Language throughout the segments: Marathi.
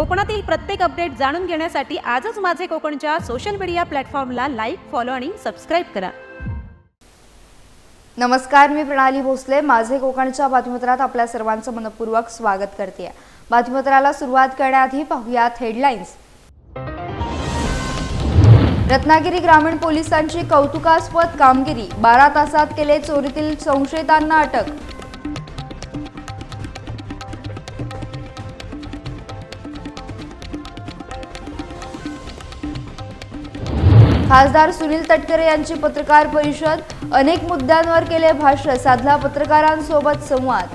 कोकणातील प्रत्येक अपडेट जाणून घेण्यासाठी आजच माझे कोकणच्या सोशल मीडिया प्लॅटफॉर्मला लाईक फॉलो आणि सबस्क्राईब करा. नमस्कार मी प्रणाली भोसले. माझे कोकणच्या बातमीपत्रात आपल्या सर्वांचं मनपूर्वक स्वागत करते. बातमीपत्राला सुरुवात करण्याआधी पाहूयात हेडलाईन्स रत्नागिरी ग्रामीण पोलिसांची कौतुकास्पद कामगिरी. बारा तासात केले चोरीतील संशयितांना अटक. खासदार सुनील तटकरे यांची पत्रकार परिषद अनेक मुद्द्यांवर केले भाष्य साधला पत्रकारांसोबत संवाद.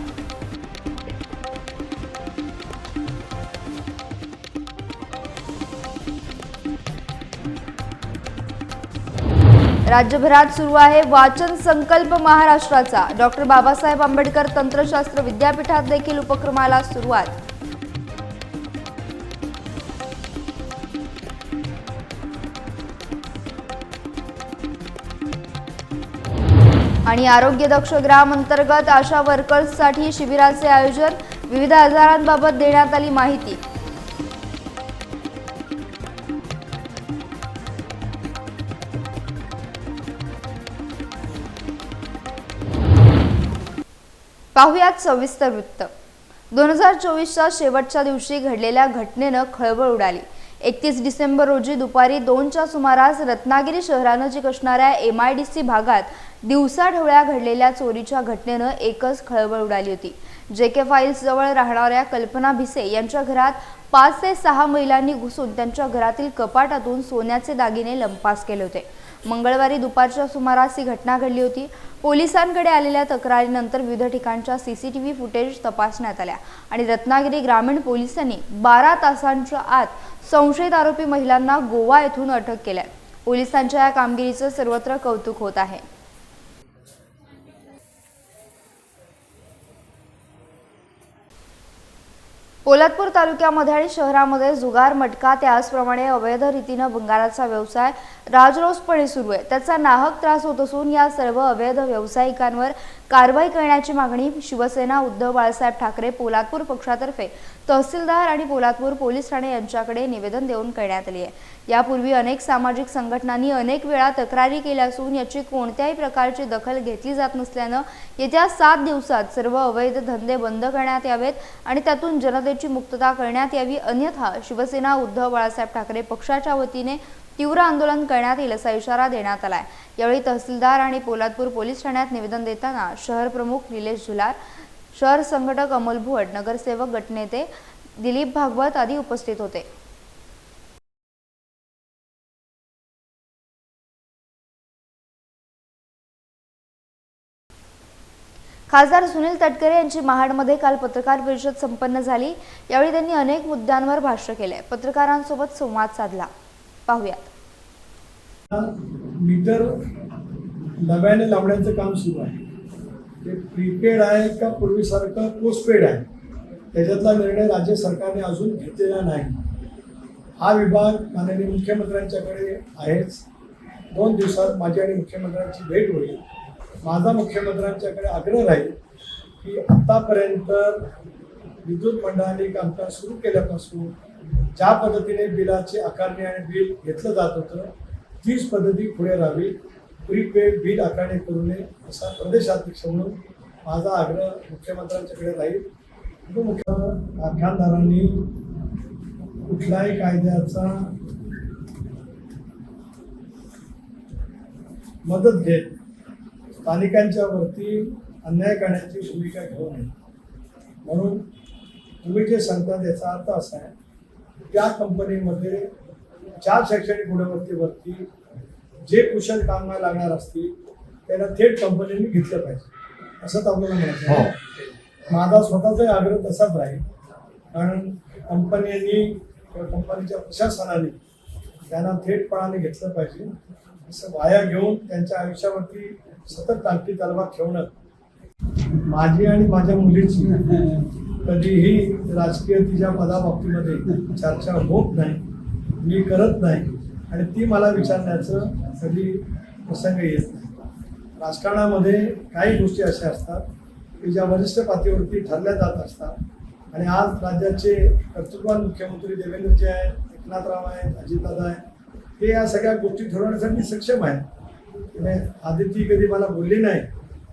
राज्यभरात सुरू आहे वाचन संकल्प महाराष्ट्राचा. डॉक्टर बाबासाहेब आंबेडकर तंत्रशास्त्र विद्यापीठात देखील उपक्रमाला सुरुवात. आणि आरोग्य दक्ष ग्राम अंतर्गत आशा वर्कर्ससाठी शिबिराचे आयोजन विविध आजारांबाबत देण्यात आली माहिती. पाहुयात सविस्तर वृत्त. दोन हजार चोवीसच्या शेवटच्या दिवशी घडलेल्या घटनेनं खळबळ उडाली. एकतीस डिसेंबर रोजी दुपारी दोनच्या सुमारास रत्नागिरी शहरानजीक असणाऱ्या एम आय डी सी भागात दिवसाढवळ्या घडलेल्या चोरीच्या घटनेनं एकच खळबळ उडाली होती. जे के फाईल्स जवळ राहणाऱ्या कल्पना भिसे यांच्या घरात पाच ते सहा महिलांनी घुसून त्यांच्या घरातील कपाटातून सोन्याचे दागिने लंपास केले होते. मंगळवारी दुपारच्या सुमारास ही घटना घडली होती. पोलिसांकडे आलेल्या तक्रारीनंतर विविध ठिकाणच्या C C T V footage तपासण्यात आल्या आणि रत्नागिरी ग्रामीण पोलिसांनी बारा तासांच्या आत संशयित आरोपी महिलांना गोवा येथून अटक केल्या पोलिसांच्या या कामगिरीचं सर्वत्र कौतुक होत आहे. पोलादपूर तालुक्यामध्ये आणि शहरामध्ये जुगार मटका त्याचप्रमाणे अवैध रीतीनं भंगाराचा व्यवसाय राजरोसपणे सुरू आहे. त्याचा नाहक त्रास होत असून या सर्व अवैध व्यावसायिकांवर कारवाई करण्याची मागणी शिवसेना उद्धव बाळासाहेब ठाकरे पोलादपूर पक्षातर्फे तहसीलदार आणि पोलादपूर पोलीस ठाणे यांच्याकडे निवेदन देऊन करण्यात आली आहे. यापूर्वी अनेक सामाजिक संघटनांनी अनेक वेळा तक्रारी केल्या असून याची कोणत्याही प्रकारची दखल घेतली जात नसल्यानं येत्या सात दिवसात सर्व अवैध धंदे बंद करण्यात यावेत आणि त्यातून जनतेची मुक्तता करण्यात यावी अन्यथा शिवसेना उद्धव बाळासाहेब ठाकरे पक्षाच्या वतीने तीव्र आंदोलन करण्यात येईल असा इशारा देण्यात आलाय. यावेळी तहसीलदार आणि पोलादपूर पोलीस ठाण्यात निवेदन देताना शहर प्रमुख निलेश झुलार शहर संघटक अमोल भुवट नगरसेवक गटनेते दिलीप भागवत आदी उपस्थित होते. खासदार सुनील तटकरे यांची महाडमध्ये काल पत्रकार परिषद संपन्न झाली. यावेळी त्यांनी अनेक मुद्द्यांवर भाष्य केले पत्रकारांसोबत संवाद साधला. पाहूयात. मीटर नव्याने लावण्याचं काम सुरू आहे. ते प्रीपेड आहे का पूर्वीसारखं पोस्टपेड आहे? त्याच्यातला निर्णय राज्य सरकारने अजून घेतलेला नाही. हा विभाग माननीय मुख्यमंत्र्यांच्याकडे आहेच. दोन दिवसात माझी आणि मुख्यमंत्र्यांची भेट होईल. माझा मुख्यमंत्र्यांच्याकडे आग्रह राहील की आत्तापर्यंत विद्युत मंडळाने कामकाज सुरू केल्यापासून ज्या पद्धतीने बिलाची आकारणी आणि बिल घेतलं जात होतं तीच पद्धती पुढे राहावी. प्रीपेड बिल आकारणी करू नये असा प्रदेशाध्यक्ष म्हणून माझा आग्रह मुख्यमंत्र्यांच्याकडे राहील. उपमुख्य कारखानदारांनी कुठल्याही कायद्याचा मदत घेत स्थानिकांच्या वरती अन्याय करण्याची भूमिका घेऊ नये. म्हणून तुम्ही जे सांगतात याचा अर्थ असा आहे त्या कंपनीमध्ये ज्या शैक्षणिक गुणवत्तेवरती जे कुशल कामगार लागणार असतील त्यांना थेट कंपनीने घेतलं पाहिजे. असंच आपल्याला म्हणायचं आहे. माझा स्वतःचाही आग्रह तसाच राहील. कारण कंपन्यांनी किंवा कंपनीच्या प्रशासनाने त्यांना थेटपणाने घेतलं पाहिजे. असं वाया घेऊन त्यांच्या आयुष्यावरती सतत टांगती तलवार ठेवणं. माझी आणि माझ्या मुलीची कधीही राजकीय तिच्या पदाबाबतीमध्ये चर्चा होत नाही. मी करत नाही. आणि ती मला विचारण्याचं कधी प्रसंग येत नाही. राजकारणामध्ये काही गोष्टी अशा असतात की ज्या वरिष्ठ पातळीवरती ठरल्या जात असतात. आणि आज राज्याचे कर्तृत्वान मुख्यमंत्री देवेंद्रजी आहेत एकनाथराव आहेत अजितदादा आहेत. ते या सगळ्या गोष्टी ठरवण्यासाठी सक्षम आहेत आदिती कधी मला बोलली नाही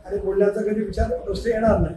आणि बोलण्याचा कधी विचार प्रश्न येणार नाही.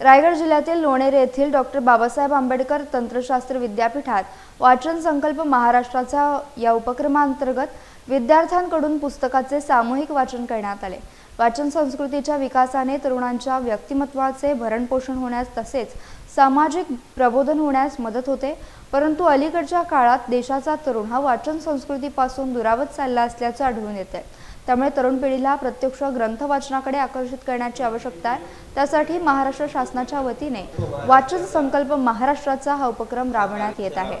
रायगड जिल्ह्यातील लोणेरे येथील डॉक्टर बाबासाहेब आंबेडकर तंत्रशास्त्र विद्यापीठात वाचन संकल्प महाराष्ट्राचा या उपक्रमांतर्गत विद्यार्थ्यांकडून पुस्तकाचे सामूहिक वाचन करण्यात आले. वाचन संस्कृतीच्या विकासाने तरुणांच्या व्यक्तिमत्वाचे भरणपोषण होण्यास तसेच सामाजिक प्रबोधन होण्यास मदत होते परंतु अलीकडच्या काळात देशाचा तरुण हा वाचन संस्कृतीपासून दुरावत चालला असल्याचं आढळून येते त्यामुळे तरुण पिढीला प्रत्यक्ष ग्रंथ वाचनाकडे आकर्षित करण्याची आवश्यकता आहे. त्यासाठी महाराष्ट्र शासनाच्या वतीने वाचन संकल्प महाराष्ट्राचा हा उपक्रम राबवण्यात येत आहे.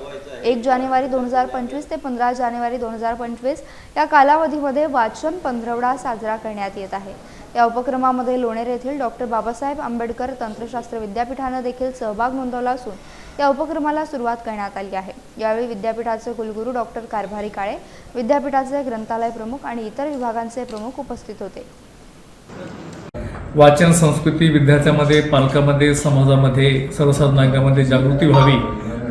एक जानेवारी दोन हजार पंचवीस ते पंधरा जानेवारी दोन हजार पंचवीस या कालावधीमध्ये वाचन पंधरवडा साजरा करण्यात येत आहे. या उपक्रमामध्ये लोणेर येथील डॉक्टर बाबासाहेब आंबेडकर तंत्रशास्त्र विद्यापीठानं देखील सहभाग नोंदवला असून या उपक्रमाला सुरुवात करण्यात आली आहे. यावेळी विद्यापीठाचे कुलगुरू डॉक्टर कारभारी काळे विद्यापीठाचे ग्रंथालय प्रमुख आणि इतर विभागांचे प्रमुख उपस्थित होते. वाचन संस्कृती विद्यार्थ्यांमध्ये पालकामध्ये समाजामध्ये सर्वसाधारणांमध्ये जागृती व्हावी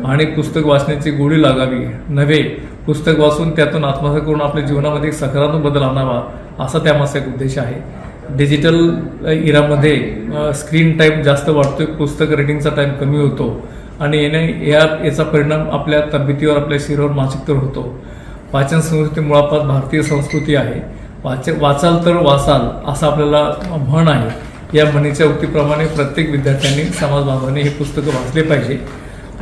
आणि पुस्तक वाचण्याची गोडी लागावी. नव्हे पुस्तक वाचून त्यातून आत्मसात करून आपल्या जीवनामध्ये एक सकारात्मक बदल आणावा असा त्यामागचा एक उद्देश आहे. डिजिटल इरामध्ये स्क्रीन टाईम जास्त वाढतोय पुस्तक रिडिंगचा टाईम कमी होतो. आणि याने या याचा परिणाम आपल्या तब्येतीवर आपल्या शरीरावर मानसिकतेवर होतो. वाचन संस्कृती मुळापात भारतीय संस्कृती आहे. वाच वाचाल तर वाचाल असं आपल्याला म्हण आहे. या म्हणीच्या उक्तीप्रमाणे प्रत्येक विद्यार्थ्यांनी समाजभावाने हे पुस्तकं वाचले पाहिजे.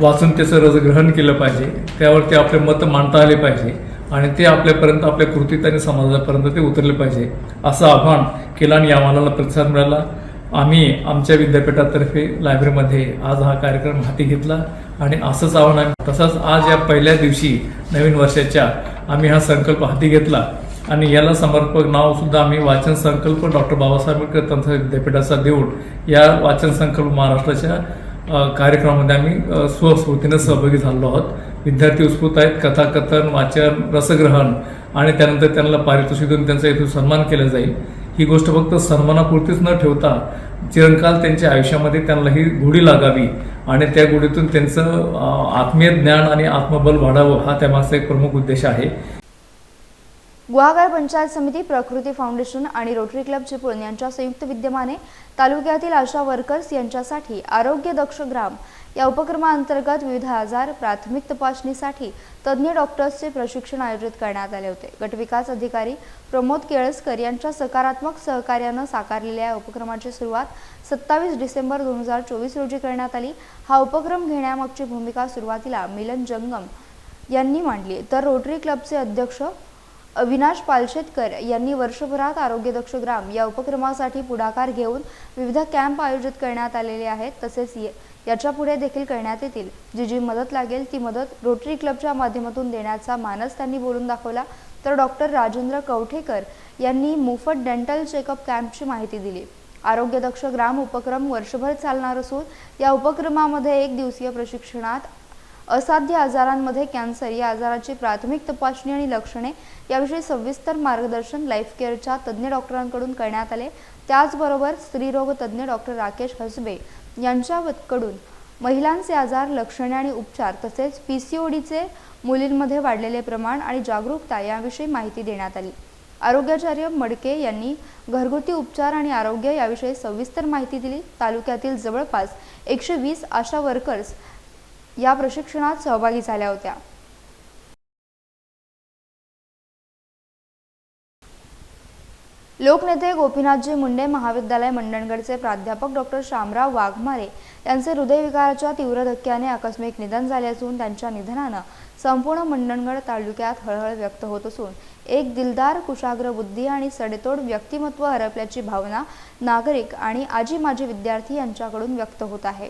वाचून त्याचं रसग्रहण केलं पाहिजे. त्यावरती आपले मत मांडता आले पाहिजे. आणि ते आपल्यापर्यंत आपल्या कृतीत आणि समाजापर्यंत ते उतरले पाहिजे. असं आव्हान केलं आणि या आम्हाला प्रतिसाद मिळाला. आम्ही आमच्या विद्यापीठातर्फे लायब्ररीमध्ये आज हा कार्यक्रम हाती घेतला आणि असंच आव्हान आम्ही तसंच आज या पहिल्या दिवशी नवीन वर्षाच्या आम्ही हा संकल्प हाती घेतला. आणि याला समर्पक नाव सुद्धा आम्ही वाचन संकल्प डॉक्टर बाबासाहेब आंबेडकर तंत्र विद्यापीठाचा देऊन या वाचन संकल्प महाराष्ट्राच्या कार्यक्रमामध्ये आम्ही अ, स्वस्फूर्तीनं सहभागी झालो आहोत. विद्यार्थी उत्स्फूर्त आहेत. कथाकथन वाचन रसग्रहण आणि त्यानंतर त्यांना पारितोषिक देऊन त्यांचा इथून सन्मान केला जाईल. ही गोष्ट फक्त सन्मानापुरतीच न ठेवता चिरंकाल त्यांच्या आयुष्यामध्ये त्यांना ही गोडी लागावी आणि त्या गोडीतून त्यांचं आत्मीय ज्ञान आणि आत्मबल वाढावं हा त्यामागचा एक प्रमुख उद्देश आहे. गुहागर पंचायत समिती प्रकृती फाउंडेशन आणि रोटरी क्लब चिपळूण यांच्या संयुक्त विद्यमाने तालुक्यातील आशा वर्कर्स यांच्यासाठी आरोग्य दक्ष ग्राम या उपक्रमाअंतर्गत विविध आजार प्राथमिक तपासणीसाठी तज्ज्ञ डॉक्टर्सचे प्रशिक्षण आयोजित करण्यात आले होते. गटविकास अधिकारी प्रमोद केळसकर यांच्या सकारात्मक सहकार्यानं साकारलेल्या या उपक्रमाची सुरुवात सत्तावीस डिसेंबर दोन हजार चोवीस रोजी करण्यात आली. हा उपक्रम घेण्यामागची भूमिका सुरुवातीला मिलन जंगम यांनी मांडली. तर रोटरी क्लबचे अध्यक्ष अविनाश पालशेतकर यांनी वर्षभरात आरोग्यदक्ष ग्राम या उपक्रमासाठी पुढाकार घेऊन विविध कॅम्प आयोजित करण्यात आलेले आहेत तसेच ये- याच्यापुढे देखील करण्यात येतील. जी जी मदत लागेल ती मदत रोटरी क्लबच्या माध्यमातून देण्याचा मानस त्यांनी बोलून दाखवला. तर डॉक्टर राजेंद्र कवठेकर यांनी मोफत डेंटल चेकअप कॅम्पची माहिती दिली. आरोग्यदक्ष ग्राम उपक्रम वर्षभर चालणार असून या उपक्रमामध्ये एक दिवसीय प्रशिक्षणात असाध्य आजारांमध्ये कॅन्सर या आजाराची प्राथमिक तपासणी आणि लक्षणे याविषयी सविस्तर मार्गदर्शन लाईफ केअरच्या तज्ज्ञ डॉक्टरांकडून करण्यात आले. त्याचबरोबर स्त्रीरोग तज्ज्ञ डॉक्टर राकेश हसबे यांच्याकडून महिलांचे आजार लक्षणे आणि उपचार तसेच पी सी ओ डीचे मुलींमध्ये वाढलेले प्रमाण आणि जागरूकता याविषयी माहिती देण्यात आली. आरोग्याचार्य मडके यांनी घरगुती उपचार आणि आरोग्य याविषयी सविस्तर माहिती दिली. तालुक्यातील जवळपास एकशे वीस आशा वर्कर्स या प्रशिक्षणात सहभागी झाल्या होत्या. लोकनेते गोपीनाथजी मुंडे महाविद्यालय मंडणगडचे प्राध्यापक डॉक्टर शामराव वाघमारे यांचे हृदयविकाराच्या तीव्र धक्क्याने आकस्मिक निधन झाले असून त्यांच्या निधनानं संपूर्ण मंडणगड तालुक्यात हळहळ व्यक्त होत असून एक दिलदार कुशाग्र बुद्धी आणि सडेतोड व्यक्तिमत्व हरपल्याची भावना नागरिक आणि आजी माजी विद्यार्थी यांच्याकडून व्यक्त होत आहे.